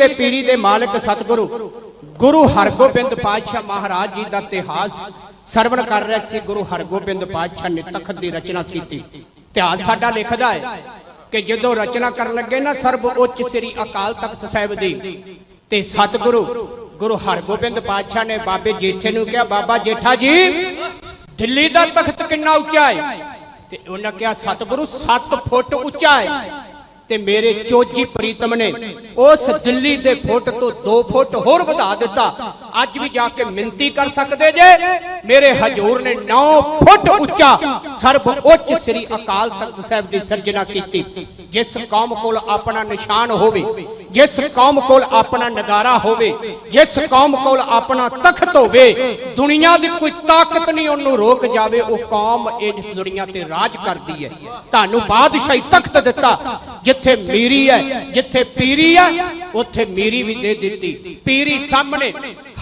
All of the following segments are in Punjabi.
ਤੇ ਪੀਰੀ ਦੇ ਮਾਲਕ ਸਤਿਗੁਰੂ, ਗੁਰੂ ਹਰਗੋਬਿੰਦ ਪਾਤਸ਼ਾਹ ਮਹਾਰਾਜ ਜੀ ਦਾ ਇਤਿਹਾਸ ਸਰਵਣ ਕਰ ਰਿਹਾ ਸੀ। ਗੁਰੂ ਹਰਗੋਬਿੰਦ ਪਾਤਸ਼ਾਹ ਨੇ ਤਖਤ ਦੀ ਰਚਨਾ ਕੀਤੀ। ਇਤਿਹਾਸ ਸਾਡਾ ਲਿਖਦਾ ਹੈ ਕਿ ਜਦੋਂ ਰਚਨਾ ਕਰਨ ਲੱਗੇ ਨਾ ਸਰਬ ਉੱਚ ਸ੍ਰੀ ਅਕਾਲ ਤਖਤ ਸਾਹਿਬ ਦੀ, ਤੇ ਸਤਿਗੁਰੂ, ਗੁਰੂ ਹਰਗੋਬਿੰਦ ਪਾਤਸ਼ਾਹ ਨੇ ਬਾਬੇ ਜੇਠੇ ਨੂੰ ਕਿਹਾ, ਬਾਬਾ ਜੇਠਾ ਜੀ, ਦਿੱਲੀ ਦਾ ਤਖਤ ਕਿੰਨਾ ਉੱਚਾ ਹੈ? ਤੇ ਉਹਨਾਂ ਕਿਹਾ, ਸਤਿਗੁਰੂ 7 ਫੁੱਟ ਉੱਚਾ ਹੈ। ਤੇ ਮੇਰੇ ਚੋਜੀ ਪ੍ਰੀਤਮ ਨੇ ਉਸ ਦਿੱਲੀ ਦੇ ਫੁੱਟ ਤੋਂ 2 ਫੁੱਟ ਹੋਰ ਵਧਾ ਦਿੱਤਾ। ਅੱਜ ਵੀ ਜਾ ਕੇ ਮਿੰਤੀ ਕਰ ਸਕਦੇ ਜੇ? ਮੇਰੇ ਹਜੂਰ ਨੇ 9 ਫੁੱਟ ਉੱਚਾ ਸਰਬ ਉੱਚ ਸ੍ਰੀ ਅਕਾਲ ਤਖਤ ਸਾਹਿਬ ਦੀ ਸਿਰਜਣਾ ਕੀਤੀ। ਜਿਸ ਕੌਮ ਕੋਲ ਆਪਣਾ ਨਿਸ਼ਾਨ ਹੋਵੇ ਜਿਸ ਕੌਮ ਕੋਲ ਆਪਣਾ ਨਗਾਰਾ ਹੋਵੇ, ਜਿਸ ਕੌਮ ਕੋਲ ਆਪਣਾ ਤਖਤ ਹੋਵੇ, ਦੁਨੀਆ ਦੀ ਕੋਈ ਤਾਕਤ ਨਹੀਂ ਉਹਨੂੰ ਰੋਕ ਜਾਵੇ, ਉਹ ਕੌਮ ਇਸ ਦੁਨੀਆ ਤੇ ਰਾਜ ਕਰਦੀ ਹੈ। ਤੁਹਾਨੂੰ ਬਾਦਸ਼ਾਹੀ ਤਖਤ ਦਿੱਤਾ, ਜਿੱਥੇ ਮੀਰੀ ਹੈ, ਜਿੱਥੇ ਪੀਰੀ ਹੈ, ਉੱਥੇ ਮੀਰੀ ਵੀ ਦੇ ਦਿੱਤੀ। ਪੀਰੀ ਸਾਹਮਣੇ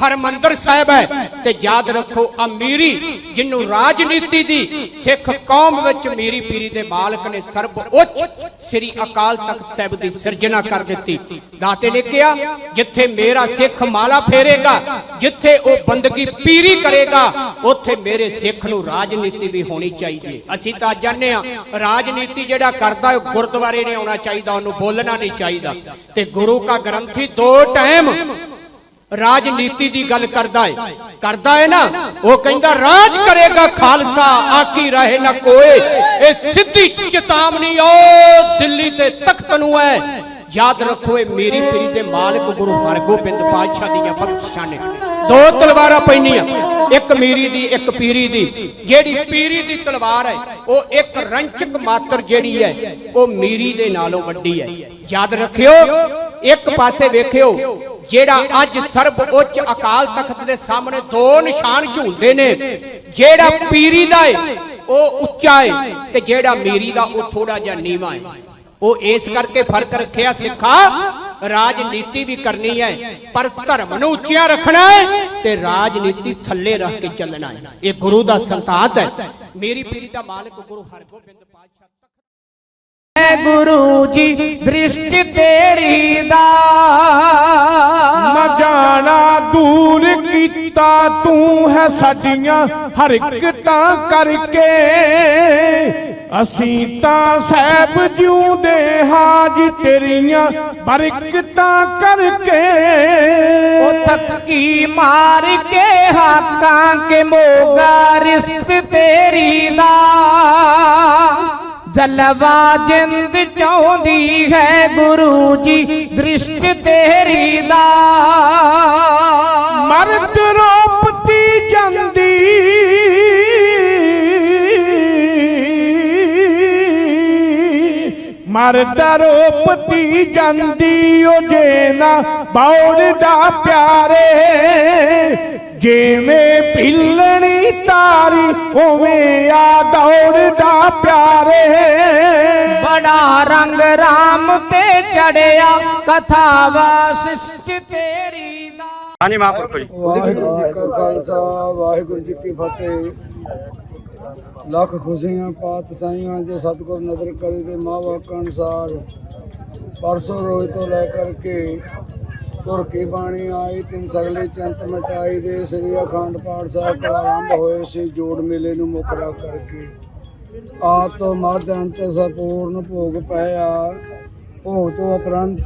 ਹਰਮੰਦਰ ਸਾਹਿਬ ਹੈ ਤੇ ਯਾਦ ਰੱਖੋ ਅਮੀਰੀ ਜਿਹਨੂੰ ਰਾਜਨੀਤੀ ਦੀ ਸਿੱਖ ਕੌਮ ਵਿੱਚ ਮੀਰੀ ਪੀਰੀ ਦੇ ਮਾਲਕ ਨੇ ਸਰਬ ਉੱਚ ਸ੍ਰੀ ਅਕਾਲ ਤਖਤ ਸਾਹਿਬ ਦੀ ਸਿਰਜਣਾ ਕਰ ਦਿੱਤੀ। ਦਾਤੇ ਨੇ ਕਿਹਾ, ਜਿੱਥੇ ਮੇਰਾ ਸਿੱਖ ਮਾਲਾ ਫੇਰੇਗਾ, ਜਿੱਥੇ ਉਹ ਬੰਦਗੀ ਪੀਰੀ ਕਰੇਗਾ, ਉੱਥੇ ਮੇਰੇ ਸਿੱਖ ਨੂੰ ਰਾਜਨੀਤੀ ਵੀ ਹੋਣੀ ਚਾਹੀਦੀ ਹੈ। ਅਸੀਂ ਤਾਂ ਜਾਣਦੇ ਆ ਰਾਜਨੀਤੀ ਜਿਹੜਾ ਕਰਦਾ, ਉਹ ਗੁਰਦੁਆਰੇ ਨੇ ਆਉਣਾ ਚਾਹੀਦਾ, ਉਹਨੂੰ ਬੋਲਣਾ ਨਹੀਂ ਚਾਹੀਦਾ। ਤੇ ਗੁਰੂ ਕਾ ਗ੍ਰੰਥੀ ਦੋ ਟਾਈਮ ਰਾਜਨੀਤੀ ਦੀ ਗੱਲ ਕਰਦਾ ਹੈ ਕਰਦਾ ਹੈ ਨਾ, ਉਹ ਕਹਿੰਦਾ, ਰਾਜ ਕਰੇਗਾ ਖਾਲਸਾ ਆਕੀ ਰਹੇ ਨਾ ਕੋਏ। ਇਹ ਸਿੱਧੀ ਚੇਤਾਵਨੀ ਉਹ ਦਿੱਲੀ ਤੇ ਤਖਤ ਨੂੰ ਹੈ। ਯਾਦ ਰੱਖੋ, ਇਹ ਮੇਰੀ ਪੀਰੀ ਦੇ ਮਾਲਕ ਗੁਰੂ ਹਰਗੋਬਿੰਦ ਪਾਤਸ਼ਾਹ ਦੀਆਂ ਬਖਸ਼ਿਸ਼ਾਂ ਨੇ ਦੋ ਤਲਵਾਰਾਂ ਪੈਣੀਆਂ ਇੱਕ ਮੀਰੀ ਦੀ, ਇੱਕ ਪੀਰੀ ਦੀ। ਜਿਹੜੀ ਪੀਰੀ ਦੀ ਤਲਵਾਰ ਹੈ, ਉਹ ਇੱਕ ਰੰਚਕ ਮਾਤਰ ਜਿਹੜੀ ਹੈ, ਉਹ ਮੀਰੀ ਦੇ ਨਾਲੋਂ ਵੱਡੀ ਹੈ। ਯਾਦ ਰੱਖਿਓ, ਇੱਕ ਪਾਸੇ ਵੇਖਿਓ ਜਿਹੜਾ ਅੱਜ ਸਰਬ ਉੱਚ ਅਕਾਲ ਤਖਤ ਦੇ ਸਾਹਮਣੇ ਦੋ ਨਿਸ਼ਾਨ ਝੂਲਦੇ ਨੇ, ਜਿਹੜਾ ਪੀਰੀ ਦਾ ਹੈ ਉਹ ਉੱਚਾ ਹੈ ਤੇ ਜਿਹੜਾ ਮੀਰੀ ਦਾ, ਉਹ ਥੋੜਾ ਜਿਹਾ ਨੀਵਾਂ ਹੈ ਉਹ ਇਸ ਕਰਕੇ ਫ਼ਰਕ ਰੱਖਿਆ ਸਿੱਖਾ, ਰਾਜਨੀਤੀ ਵੀ ਕਰਨੀ ਹੈ, ਪਰ ਧਰਮ ਨੂੰ ਉੱਚਿਆ ਰੱਖਣਾ ਹੈ ਤੇ ਰਾਜਨੀਤੀ ਥੱਲੇ ਰੱਖ ਕੇ ਚੱਲਣਾ ਹੈ। ਇਹ ਗੁਰੂ ਦਾ ਸੰਤਾਤ ਹੈ। ਮੇਰੀ ਪੀਰੀ ਦਾ ਮਾਲਕ ਗੁਰੂ ਹਰਗੋਬਿੰਦ ਪਾਤਸ਼ਾਹ ਹੈ ਗੁਰੂ ਜੀ ਦ੍ਰਿਸ਼ਟ ਤੇਰੀ ਦਾ। ਜਾਣਾ ਦੂਰ ਕੀਤਾ ਤੂੰ ਹੈ ਸਾਡੀਆਂ ਹਰ ਇੱਕ ਤਾਂ ਕਰਕੇ। ਅਸੀਂ ਤਾਂ ਸਹਿਬ ਜਿਉਂਦੇ ਹਾਜ ਤੇਰੀਆਂ ਬਰਕਤਾਂ ਕਰਕੇ। ਉਹ ਥੱਕੀ ਮਾਰ ਕੇ ਹਾਕਾਂ ਕੇ ਮੋਗਾ ਰਿਸ਼ਤ ਤੇਰੀ ਦਾ। ਜਲਵਾ ਜਿੰਦ ਚਾਹੁੰਦੀ ਹੈ ਗੁਰੂ ਜੀ, ਦ੍ਰਿਸ਼ਟ ਤੇਰੀ ਦਾ। ਮਰਦ ਰੋਪਤੀ ਜਾਂਦੀ। ਮਰਦ ਰੋਪਤੀ ਜਾਂਦੀ ਉਹ ਜੇ ਨਾ ਬੌੜਦਾ ਪਿਆਰੇ। ਜਿਵੇਂ ਪਿੱਲਣੀ ਤਾਰੀ ਉਵੇਂ ਆ ਦੌੜਦਾ ਪਿਆਰੇ। ਬੜਾ ਰੰਗ ਰਾਮ ਤੇ ਚੜਿਆ ਕਥਾ ਵਾਸਿਸ਼ਟ ਤੇਰੀ ਦਾ। ਹਾਂਜੀ ਮਹਾਂਪੁਰਖੋ ਜੀ। ਵਾਹਿਗੁਰੂ ਜੀ ਕਾ ਖਾਲਸਾ ਵਾਹਿਗੁਰੂ ਜੀ ਕੀ ਫਤਿਹ। ਲੱਖ ਖੁਸ਼ੀਆਂ ਪਾਤ ਸਾਈਆਂ ਜੇ ਸਤਿਗੁਰ ਨਦਰ ਕਰੇ ਤੇ ਮਾਵਾ ਅਨੁਸਾਰ ਪਰਸੋਂ ਰੋਜ਼ ਤੋਂ ਲੈ ਕਰਕੇ ਤੁਰ ਕੇ ਬਾਣੀ ਆਈ, ਤਿੰਨ ਸਗਲੇ ਚੰਤ ਮਟਾਈ ਦੇ, ਸ੍ਰੀ ਅਖੰਡ ਪਾਠ ਸਾਹਿਬ ਪ੍ਰਾਰੰਭ ਹੋਏ ਸੀ, ਜੋੜ ਮੇਲੇ ਨੂੰ ਮੁਕਰਾ ਕਰਕੇ। ਆਦ ਤੋਂ ਮੱਧ ਅੰਤ ਸੰਪੂਰਨ ਭੋਗ ਪਾਇਆ। ਭੋਗ ਤੋਂ ਉਪਰੰਤ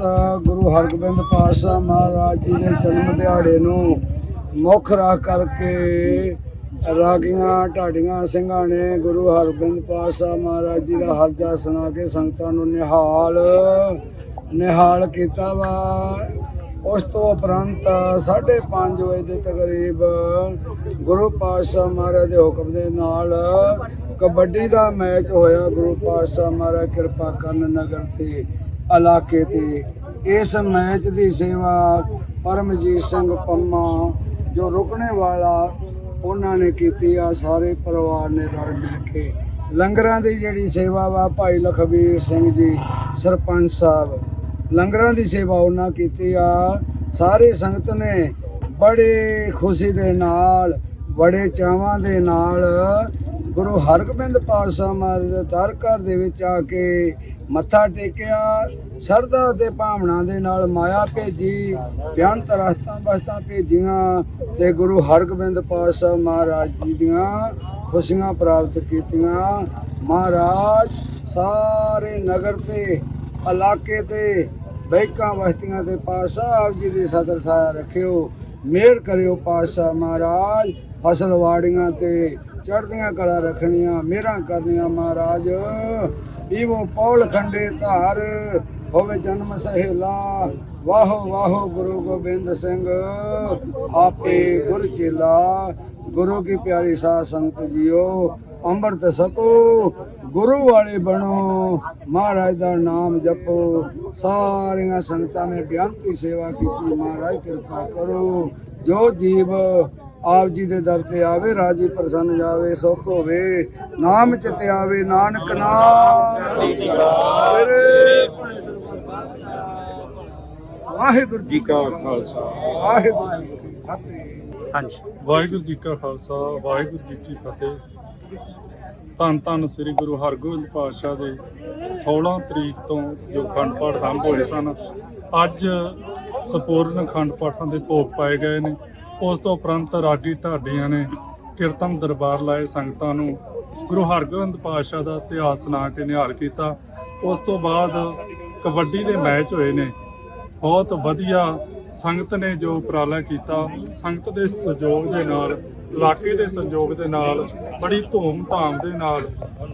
ਗੁਰੂ ਹਰਗੋਬਿੰਦ ਪਾਤਸ਼ਾਹ ਮਹਾਰਾਜ ਜੀ ਦੇ ਜਨਮ ਦਿਹਾੜੇ ਨੂੰ ਮੁੱਖ ਰੱਖ ਕਰਕੇ ਰਾਗੀਆਂ, ਢਾਡੀਆਂ ਸਿੰਘਾਂ ਨੇ ਗੁਰੂ ਹਰਗੋਬਿੰਦ ਪਾਤਸ਼ਾਹ ਮਹਾਰਾਜ ਜੀ ਦਾ ਹਰਜਾ ਸੁਣਾ ਕੇ ਸੰਗਤਾਂ ਨੂੰ ਨਿਹਾਲ ਨਿਹਾਲ ਕੀਤਾ ਵਾ। ਉਸ ਤੋਂ ਉਪਰੰਤ 5:30 ਵਜੇ ਦੇ ਤਕਰੀਬ ਗੁਰੂ ਪਾਤਸ਼ਾਹ ਮਹਾਰਾਜ ਦੇ ਹੁਕਮ ਦੇ ਨਾਲ ਕਬੱਡੀ ਦਾ ਮੈਚ ਹੋਇਆ। ਗੁਰੂ ਪਾਤਸ਼ਾਹ ਮਹਾਰਾਜ ਕਿਰਪਾ ਕਰਨ ਨਗਰ ਤੇ, ਇਲਾਕੇ ਤੇ। ਇਸ ਮੈਚ ਦੀ ਸੇਵਾ ਪਰਮਜੀਤ ਸਿੰਘ ਪੰਮਾ, ਜੋ ਰੁਕਣੇ ਵਾਲਾ, ਉਹਨਾਂ ਨੇ ਕੀਤੀ। ਆ ਸਾਰੇ ਪਰਿਵਾਰ ਨੇ ਰਲ ਮਿਲ ਕੇ। ਲੰਗਰਾਂ ਦੀ ਜਿਹੜੀ ਸੇਵਾ ਵਾ, ਭਾਈ ਲਖਬੀਰ ਸਿੰਘ ਜੀ, ਸਰਪੰਚ ਸਾਹਿਬ। ਲੰਗਰਾਂ ਦੀ ਸੇਵਾ ਉਹਨਾਂ ਕੀਤੀ ਆ। ਸਾਰੇ ਸੰਗਤ ਨੇ ਬੜੇ ਖੁਸ਼ੀ ਦੇ ਨਾਲ, ਬੜੇ ਚਾਵਾਂ ਦੇ ਨਾਲ ਗੁਰੂ ਹਰਗੋਬਿੰਦ ਪਾਤਸ਼ਾਹ ਮਹਾਰਾਜ ਦੇ ਦਰ ਘਰ ਦੇ ਵਿੱਚ ਆ ਕੇ ਮੱਥਾ ਟੇਕਿਆ। ਸ਼ਰਧਾ ਤੇ ਭਾਵਨਾ ਦੇ ਨਾਲ ਮਾਇਆ ਭੇਜੀ, ਬਿਆੰਤ ਰਸਤਾਂ ਬਸਤਾਂ ਭੇਜੀਆਂ ਤੇ ਗੁਰੂ ਹਰਗੋਬਿੰਦ ਪਾਤਸ਼ਾਹ ਮਹਾਰਾਜ ਜੀ ਦੀਆਂ ਖੁਸ਼ੀਆਂ ਪ੍ਰਾਪਤ ਕੀਤੀਆਂ। ਮਹਾਰਾਜ, ਸਾਰੇ ਨਗਰ ਤੇ, ਇਲਾਕੇ ਤੇ ਬੈਕਾਂ ਬਸਤੀਆਂ ਤੇ ਪਾਤਸ਼ਾਹ ਆਪ ਜੀ ਦੀ ਸਦਰ ਸਾਇਆ ਰੱਖਿਓ। ਮਿਹਰ ਕਰਿਓ ਪਾਤਸ਼ਾਹ ਮਹਾਰਾਜ। ਫਸਲ ਵਾੜੀਆਂ ਤੇ ਚੜ੍ਹਦੀਆਂ ਕਲਾ ਰੱਖਣੀਆਂ, ਮਿਹਰਾਂ ਕਰਨੀਆਂ ਮਹਾਰਾਜ। ਪੀਵੋ ਪੌਲ ਖੰਡੇ ਧਾਰ, ਹੋਵੇ ਜਨਮ ਸਹੇਲਾ। ਵਾਹੋ ਵਾਹੋ ਗੁਰੂ ਗੋਬਿੰਦ ਸਿੰਘ, ਆਪੇ ਗੁਰ ਚੇਲਾ। ਗੁਰੂ ਕੀ ਪਿਆਰੀ ਸਾਧ ਸੰਗਤ ਜੀਓ। ਅੰਮ੍ਰਿਤ ਸਕੋ ਗੁਰੂ ਵਾਲੇ ਬਣੋ ਮਹਾਰਾਜ ਦਾ ਨਾਮ ਜਪੋ। ਸਾਰੀਆਂ ਸੰਗਤਾਂ ਨੇ ਬੇਅੰਤੀ ਸੇਵਾ ਕੀਤੀ ਮਹਾਰਾਜ ਕਿਰਪਾ ਕਰੋ। ਜੋ ਜੀਵ ਆਪ ਜੀ ਦੇ ਦਰ ਤੇ ਆਵੇ ਰਾਜੀ ਪ੍ਰਸੰਨ ਜਾਵੇ ਸੁਖ ਹੋਵੇ ਨਾਮ ਚਿਤ ਆਵੇ ਨਾਨਕ ਨਾਮ। ਵਾਹਿਗੁਰੂ ਜੀ ਕਾ ਖਾਲਸਾ। ਵਾਹਿਗੁਰੂ ਜੀ ਕੀ ਫਤਿਹ। ਵਾਹਿਗੁਰੂ ਜੀ ਕਾ ਖਾਲਸਾ ਵਾਹਿਗੁਰੂ ਜੀ ਕੀ ਫਤਿਹ। ਧੰਨ ਧੰਨ ਸ੍ਰੀ ਗੁਰੂ ਹਰਗੋਬਿੰਦ ਪਾਤਸ਼ਾਹ ਦੇ 16 ਤਰੀਕ ਤੋਂ ਜੋ ਖੰਡ ਪਾਠ ਆਰੰਭ ਹੋਏ ਸਨ, ਅੱਜ ਸੰਪੂਰਨ ਖੰਡ ਪਾਠਾਂ ਦੇ ਭੋਗ ਪਾਏ ਗਏ ਨੇ। ਉਸ ਤੋਂ ਉਪਰੰਤ ਰਾਗੀ ਢਾਡੀਆਂ ਨੇ ਕੀਰਤਨ ਦਰਬਾਰ ਲਾਏ, ਸੰਗਤਾਂ ਨੂੰ ਗੁਰੂ ਹਰਗੋਬਿੰਦ ਪਾਤਸ਼ਾਹ ਦਾ ਇਤਿਹਾਸ ਸੁਣਾ ਕੇ ਨਿਹਾਲ ਕੀਤਾ। ਉਸ ਤੋਂ ਬਾਅਦ ਕਬੱਡੀ ਦੇ ਮੈਚ ਹੋਏ ਨੇ। ਬਹੁਤ ਵਧੀਆ ਸੰਗਤ ਨੇ ਜੋ ਉਪਰਾਲਾ ਕੀਤਾ, ਸੰਗਤ ਦੇ ਸਹਿਯੋਗ ਦੇ ਨਾਲ, ਇਲਾਕੇ ਦੇ ਸਹਿਯੋਗ ਦੇ ਨਾਲ, ਬੜੀ ਧੂਮ-ਧਾਮ ਦੇ ਨਾਲ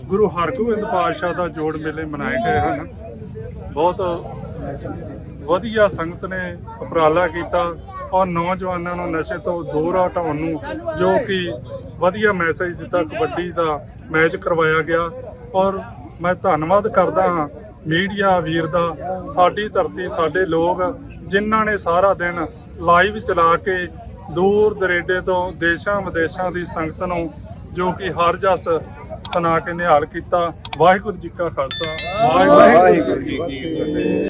ਗੁਰੂ ਹਰਗੋਬਿੰਦ ਪਾਤਸ਼ਾਹ ਦਾ ਜੋੜ ਮੇਲੇ ਮਨਾਏ ਗਏ ਹਨ। ਬਹੁਤ ਵਧੀਆ ਸੰਗਤ ਨੇ ਉਪਰਾਲਾ ਕੀਤਾ ਔਰ ਨੌਜਵਾਨਾਂ ਨੂੰ ਨਸ਼ੇ ਤੋਂ ਦੂਰ ਹਟਾਉਣ ਨੂੰ ਜੋ ਕਿ ਵਧੀਆ ਮੈਸੇਜ ਦਿੱਤਾ, ਕਬੱਡੀ ਦਾ ਮੈਚ ਕਰਵਾਇਆ ਗਿਆ। ਔਰ ਮੈਂ ਧੰਨਵਾਦ ਕਰਦਾ ਹਾਂ ਮੀਡੀਆ ਵੀਰ ਦਾ, ਸਾਡੀ ਧਰਤੀ, ਸਾਡੇ ਲੋਕ ਜਿਨ੍ਹਾਂ ਨੇ ਸਾਰਾ ਦਿਨ ਲਾਈਵ ਚਲਾ ਕੇ ਦੂਰ ਦਰੇਡੇ ਤੋਂ ਦੇਸ਼ਾਂ ਵਿਦੇਸ਼ਾਂ ਦੀ ਸੰਗਤ ਨੂੰ ਜੋ ਕਿ ਹਰ ਜਸ ਸੁਣਾ ਕੇ ਨਿਹਾਲ ਕੀਤਾ। ਵਾਹਿਗੁਰੂ ਜੀ ਕਾ ਖਾਲਸਾ। ਵਾਹਿਗੁਰੂ ਜੀ ਕੀ ਫਤਿਹ।